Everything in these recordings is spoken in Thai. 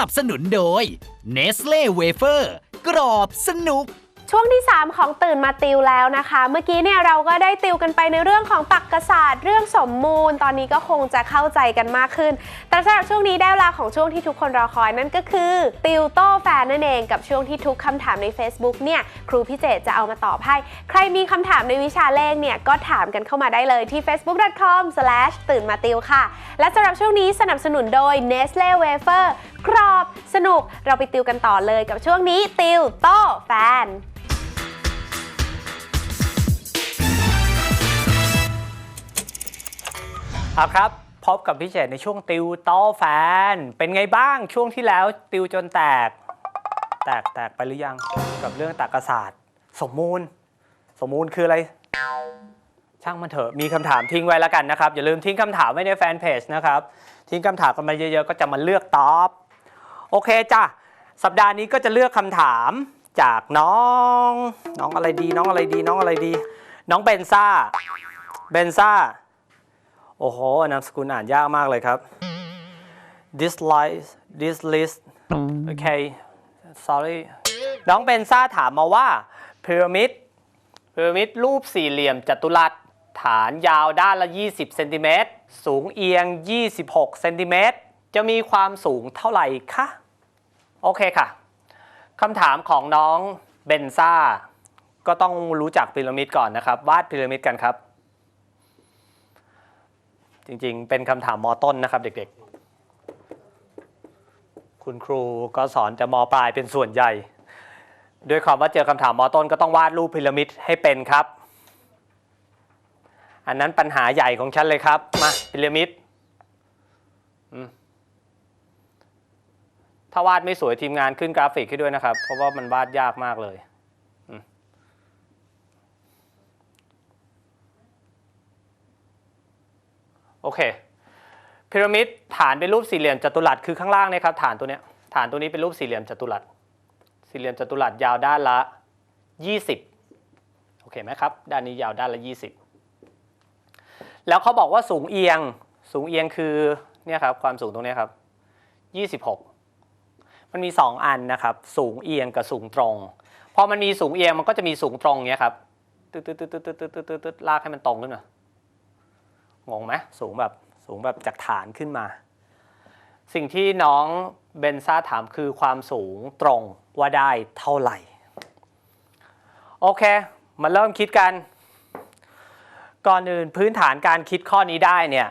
นับสนุนโดย Nestle Wafer กรอบสนุก ช่วงที่ 3 ของตื่นมาติวแล้วนะคะ เมื่อกี้เนี่ยเราก็ได้ติวกันไปในเรื่องของตรรกศาสตร์ เรื่องสมมูล ตอนนี้ก็คงจะเข้าใจกันมากขึ้น แต่สำหรับช่วงนี้ได้เวลาของช่วงที่ทุกคนรอคอยนั่นก็คือ ติวโต้แฟนนั่นเองกับช่วงที่ทุกคำถามใน Facebook เนี่ยครูพิเจตจะเอามาตอบให้ ใครมีคำถามในวิชาเลขเนี่ยก็ถามกันเข้ามาได้เลยที่ facebook.com/ ตื่นมาติวค่ะ และสำหรับช่วงนี้สนับสนุนโดย Nestle Wafer กรอบ สนุกเราไปติวกันต่อเลยกับช่วงนี้ติวโต้แฟนเอาครับพบกับพี่เจตในช่วงติวต้อแฟน เป็นไงบ้างช่วงที่แล้วติวจนแตก แตกแตกไปหรือยังกับเรื่องตรรกศาสตร์ สมมูล สมมูลคืออะไร ช่างมันเถอะมีคำถามทิ้งไว้แล้วกันนะครับ อย่าลืมทิ้งคำถามไว้ในแฟนเพจนะครับ ทิ้งคำถามกันมาเยอะๆ ก็จะมาเลือกตอบ โอเคจ้ะ สัปดาห์นี้ก็จะเลือกคำถามจากน้อง น้องอะไรดี น้องอะไรดี น้องอะไรดี น้องเบนซ่า เบนซ่า โอ้โห นามสกุลอ่านยากมากเลยครับ this list this list โอเค sorry น้องเบนซ่าถามมาว่าพีระมิดพีระมิดรูปสี่เหลี่ยมจัตุรัส ฐานยาวด้านละ 20 เซนติเมตร สูงเอียง 26 เซนติเมตร จะมีความสูงเท่าไหร่คะ โอเคค่ะคำถามของน้องเบนซ่า ก็ต้องรู้จักพีระมิดก่อนนะครับ วาดพีระมิดกันครับ จริงๆ เป็นคำถามมต้นนะครับ เด็กๆ คุณครูก็สอนจะมปลายเป็นส่วนใหญ่ ด้วยความว่าเจอคำถามมต้นก็ต้องวาดรูปพีระมิดให้เป็นครับ อันนั้นปัญหาใหญ่ของฉันเลยครับ มาพีระมิดอืม ถ้าวาดไม่สวยทีมงานขึ้นกราฟิกให้ด้วยนะครับ เพราะว่ามันวาดยากมากเลยโอเคพีระมิดฐานเป็นรูปสี่เหลี่ยมจัตุรัสคือข้างล่างเนี่ยครับฐานตัวเนี้ยฐานตัวนี้เป็นรูปสี่เหลี่ยมจัตุรัสสี่เหลี่ยมจัตุรัสยาวด้านละ 20โอเคไหมครับด้านนี้ยาวด้านละ 20 แล้วเขาบอกว่าสูงเอียงสูงเอียงคือเนี่ยครับความสูงตรงเนี้ยครับ 26 มันมี 2 อันนะครับ สูงเอียงกับสูงตรง พอมันมีสูงเอียงมันก็จะมีสูงตรงเนี้ยครับตึ๊ดตึ๊ดตึ๊ดตึ๊ดตึ๊ดตึ๊ดตึ๊ดลากให้มันตรงขึ้นมางงไหมสูงแบบสูงแบบจากฐานขึ้นมา สิ่งที่น้องเบนซ่าถามคือความสูงตรงว่าได้เท่าไหร่ โอเค มาเริ่มคิดกัน ก่อนอื่นพื้นฐานการคิดข้อนี้ได้เนี่ย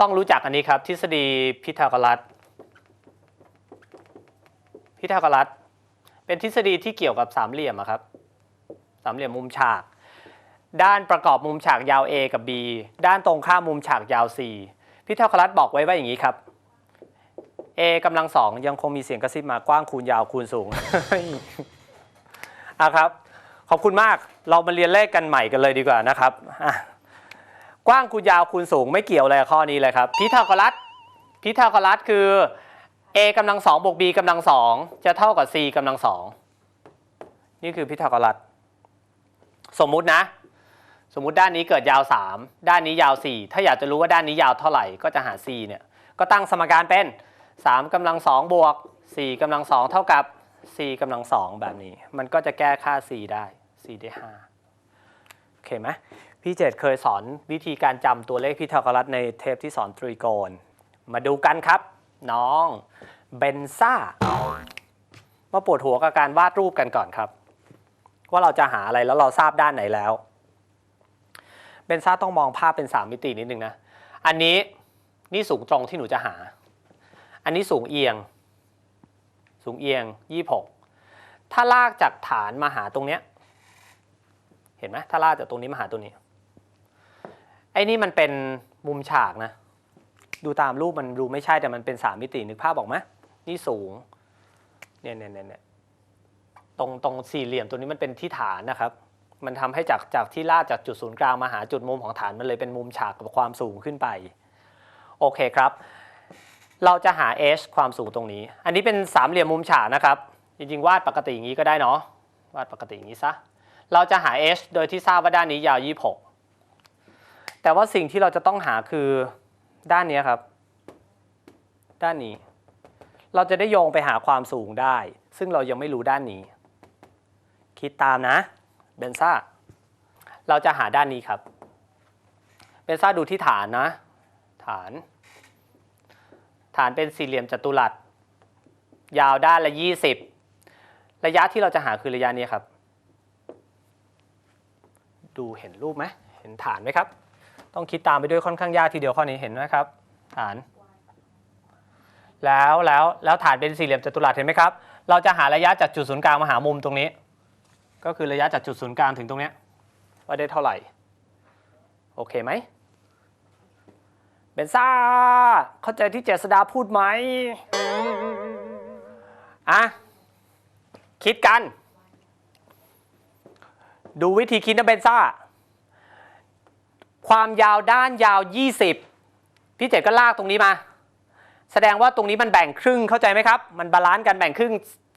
ต้องรู้จักอันนี้ครับ ทฤษฎีพิทาโกรัส พิทาโกรัส เป็นทฤษฎีที่เกี่ยวกับสามเหลี่ยมครับสามเหลี่ยมมุมฉาก ด้านประกอบมุมฉากยาว A กับ B ด้านตรงข้ามมุมฉากยาว C พิทาโกรัสบอกไว้ว่าอย่างนี้ครับ A กำลังสองยังคงมีเสียงกระซิบมากว้างคูณยาวคูณสูงอะครับ ขอบคุณมากเรามาเรียนเลขกันใหม่กันเลยดีกว่านะครับกว้างคูณยาวคูณสูงไม่เกี่ยวอะไรข้อนี้เลยครับ พิทาโกรัสพิทาโกรัสคือ A กำลังสองบวก B กำลังสองจะเท่ากับ C กำลังสองนี่คือพิทาโกรัส สมมุตินะ สมมุติด้านนี้เกิดยาว 3 ด้านนี้ยาว 4 ถ้าอยากจะรู้ว่าด้านนี้ยาวเท่าไหร่ก็จะหา c เนี่ยก็ตั้งสมการเป็น 3กำลัง2บวก 4กำลัง2เท่ากับ c กำลัง2แบบนี้ มันก็จะแก้ค่า c ได้ c ได้5โอเคไหมพี่เจตเคยสอนวิธีการจำตัวเลขพิทาโกรัสในเทปที่สอนตรีโกณมาดูกันครับ น้องเบนซ่ามาปวดหัวกับการวาดรูปกันก่อนครับ ว่าเราจะหาอะไรแล้วเราทราบด้านไหนแล้วเบนซ่าต้องมองภาพเป็น 3 มิตินิดนึงนะ อันนี้นี่สูงตรงที่หนูจะหา อันนี้สูงเอียง สูงเอียง 26 ถ้าลากจากฐานมาหาตรงเนี้ยเห็นไหมถ้าลากจากตรงนี้มาหาตรงนี้ไอ้นี่มันเป็นมุมฉากนะ ดูตามรูปมันดูไม่ใช่แต่มันเป็น3มิตินึกภาพออกไหมนี่สูงเนี่ยเนี่ยเนี่ยตรงตรงสี่เหลี่ยมตัวนี้มันเป็นที่ฐานนะครับ มันทำให้จากจากที่ลาดจากจุดศูนย์กลางมาหาจุดมุมของฐานมันเลยเป็นมุมฉากกับความสูงขึ้นไป โอเคครับ เราจะหา h ความสูงตรงนี้ อันนี้เป็นสามเหลี่ยมมุมฉากนะครับ จริงๆ วาดปกติอย่างนี้ก็ได้เนาะวาดปกติอย่างนี้ซะเราจะหา h โดยที่ทราบว่าด้านนี้ยาว 26 แต่ว่าสิ่งที่เราจะต้องหาคือ ด้านนี้ครับ ด้านนี้ เราจะได้โยงไปหาความสูงได้ ซึ่งเรายังไม่รู้ด้านนี้ คิดตามนะเบนซ่า เราจะหาด้านนี้ครับเบนซ่าดูที่ฐานนะ ฐาน ฐานเป็นสี่เหลี่ยมจัตุรัส ยาวด้านละ 20 ระยะที่เราจะหาคือระยะนี้ครับ ดูเห็นรูปไหมเห็นฐานไหมครับ ต้องคิดตามไปด้วยค่อนข้างยากทีเดียวข้อนี้เห็นไหมครับ ฐาน แล้วแล้วแล้วฐานเป็นสี่เหลี่ยมจัตุรัสเห็นไหมครับ เราจะหาระยะจากจุดศูนย์กลางมาหามุมตรงนี้ ก็คือระยะจากจุดศูนย์กลางถึงตรงเนี้ยว่าได้เท่าไหร่ โอเคไหมเบนซ่า เข้าใจที่เจษดาพูดไหมอะคิดกัน ดูวิธีคิดนะเบนซ่า ความยาวด้านยาว 20 พี่เจดก็ลากตรงนี้มา แสดงว่าตรงนี้มันแบ่งครึ่งเข้าใจไหมครับ มันบาลานซ์กันแบ่งครึ่ง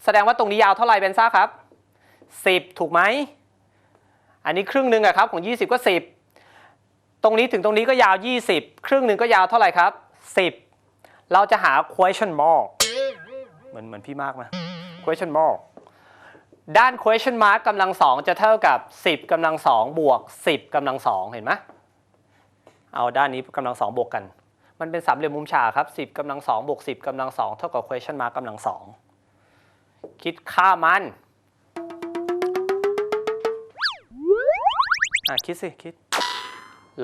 แสดงว่าตรงนี้ยาวเท่าไหร่เบนซ่าครับ 10 ถูกไหม อันนี้ครึ่งหนึ่งอะครับของ 20 ก็ 10 ตรงนี้ถึงตรงนี้ก็ยาว 20 ครึ่งหนึ่งก็ยาวเท่าไหร่ครับ 10 เราจะหา question mark เหมือนเหมือนพี่มากไหม question mark ด้าน question mark กำลังสองจะเท่ากับ 10กำลังสองบวก 10กำลังสองเห็นไหม เอาด้านนี้กำลังสองบวกกัน มันเป็นสามเหลี่ยมมุมฉากครับ10กำลังสองบวก10กำลังสองเท่ากับ question mark กำลังสองคิดค่ามันอะคิดสิคิด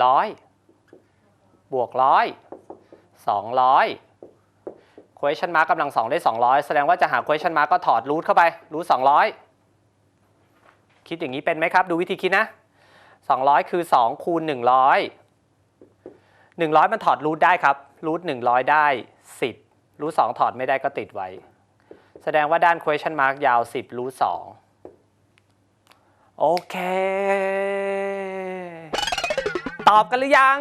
ร้อยบวกร้อยสองร้อย question mark กำลังสองได้200แสดงว่าจะหา question mark ก็ถอดรูทเข้าไปรูท200คิดอย่างนี้เป็นไหมครับ ดูวิธีคิดนะ200คือ2คูณ100 100 มันถอดรูทได้ครับรูท100 ได้ 10รูท2ถอดไม่ได้ก็ติดไว้ แสดงว่าด้าน question mark ยาว 10รูท2โอเค ตอบกันหรือยัง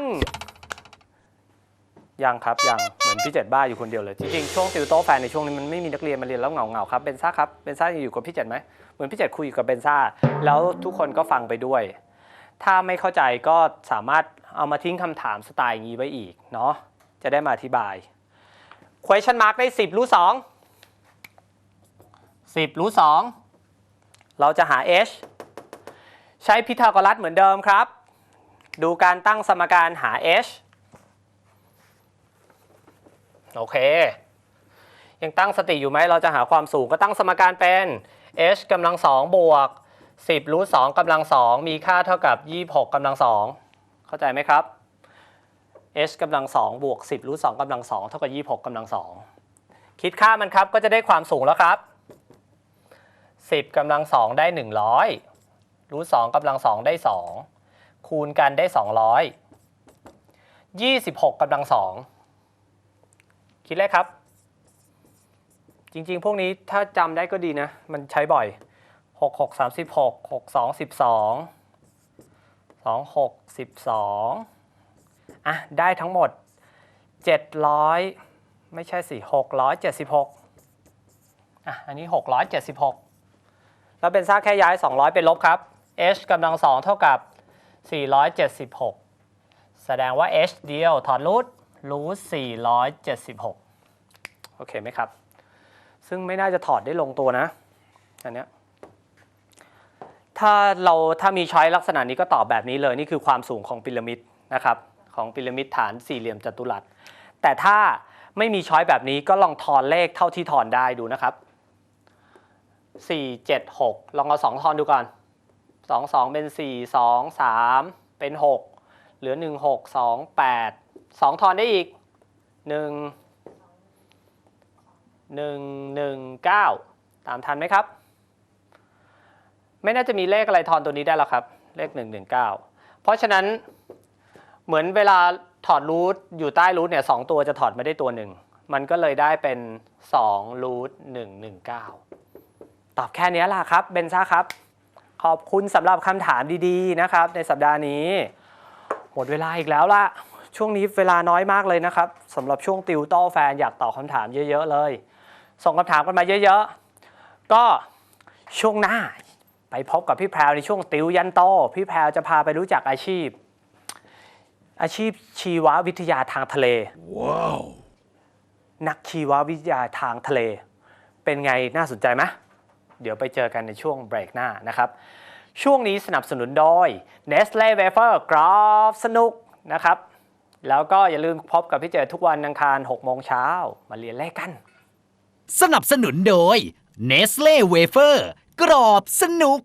ยังครับ ยัง เหมือนพี่เจ็ดบ้าอยู่คนเดียวเลย จริงๆ ช่วงติวโต้แฟนในช่วงนี้มันไม่มีนักเรียนมาเรียนแล้วเหงาๆครับเบนซ่าครับเบนซ่ายังอยู่กับพี่เจ็ดไหมเหมือนพี่เจ็ดคุยกับเบนซ่าแล้วทุกคนก็ฟังไปด้วย ถ้าไม่เข้าใจก็สามารถเอามาทิ้งคำถามสไตล์อย่างนี้ไว้อีกเนาะจะได้มาอธิบาย question mark ได้ 10 รูท2 10 รูท2เราจะหา h ใช้พิทาโกรัสเหมือนเดิมครับ ดูการตั้งสมการหา h โอเค ยังตั้งสติอยู่ไหมเราจะหาความสูงก็ตั้งสมการเป็น h กำลังสองบวก 10รูทสองกำลังสองมีค่าเท่ากับ 26กำลังสองเข้าใจไหมครับ h กำลังสองบวก 10รูทสองกำลังสองเท่ากับ 26กำลังสองคิดค่ามันครับก็จะได้ความสูงแล้วครับ 10กำลังสองได้ 100รูทสองกำลังสองได้ 2 คูณกันได้ 200 26กำลังสองคิดเลขครับ จริงๆ พวกนี้ถ้าจำได้ก็ดีนะ มันใช้บ่อย 6 6 36 6 2 12 2 6 12อะ ได้ทั้งหมด700ไม่ใช่สิ676อะ อันนี้676แล้วเป็นซ่าแค่ย้าย200เป็นลบครับ h กำลังสองเท่ากับ476แสดงว่า h เดียวถอดรูทรูท476โอเคไหมครับ ซึ่งไม่น่าจะถอดได้ลงตัวนะ อันเนี้ย ถ้าเราถ้ามีช้อยลักษณะนี้ก็ตอบแบบนี้เลยนี่คือความสูงของพีระมิดนะครับของพีระมิดฐานสี่เหลี่ยมจัตุรัส แต่ถ้าไม่มีช้อยแบบนี้ก็ลองทอนเลขเท่าที่ทอนได้ดูนะครับ 4 7 6 ลองเอา 2 ทอนดูก่อน 2 2 เป็น 4 2 3 เป็น 6 เหลือ 1 6 2 8 2 ทอนได้อีก 1 1 1 9 ตามทันไหมครับ ไม่น่าจะมีเลขอะไรทอนตัวนี้ได้แล้วครับ เลข 1 1 9 เพราะฉะนั้นเหมือนเวลาถอดรูทอยู่ใต้รูทเนี่ยสองตัวจะถอดไม่ได้ตัวหนึ่ง มันก็เลยได้เป็น2รูท1 1 9 ตอบแค่นี้ล่ะครับเบนซ่าครับ ขอบคุณสำหรับคำถามดีๆนะครับ ในสัปดาห์นี้ หมดเวลาอีกแล้วล่ะ ช่วงนี้เวลาน้อยมากเลยนะครับสำหรับช่วงติวโต้แฟนอยากตอบคำถามเยอะ ๆ เลย ส่งคำถามกันมาเยอะ ๆ ก็ช่วงหน้า ไปพบกับพี่แพรวในช่วงติวยันโตพี่แพรวจะพาไปรู้จักอาชีพ อาชีพชีววิทยาทางทะเล ว้าว นักชีววิทยาทางทะเล เป็นไงน่าสนใจไหมเดี๋ยวไปเจอกันในช่วงเบรกหน้านะครับ ช่วงนี้สนับสนุนโดย Nestle Wafer กรอบสนุกนะครับ แล้วก็อย่าลืมพบกับพี่เจทุกวันอังคาร6โมงเช้ามาเรียนเลขกัน สนับสนุนโดย Nestle Wafer กรอบสนุก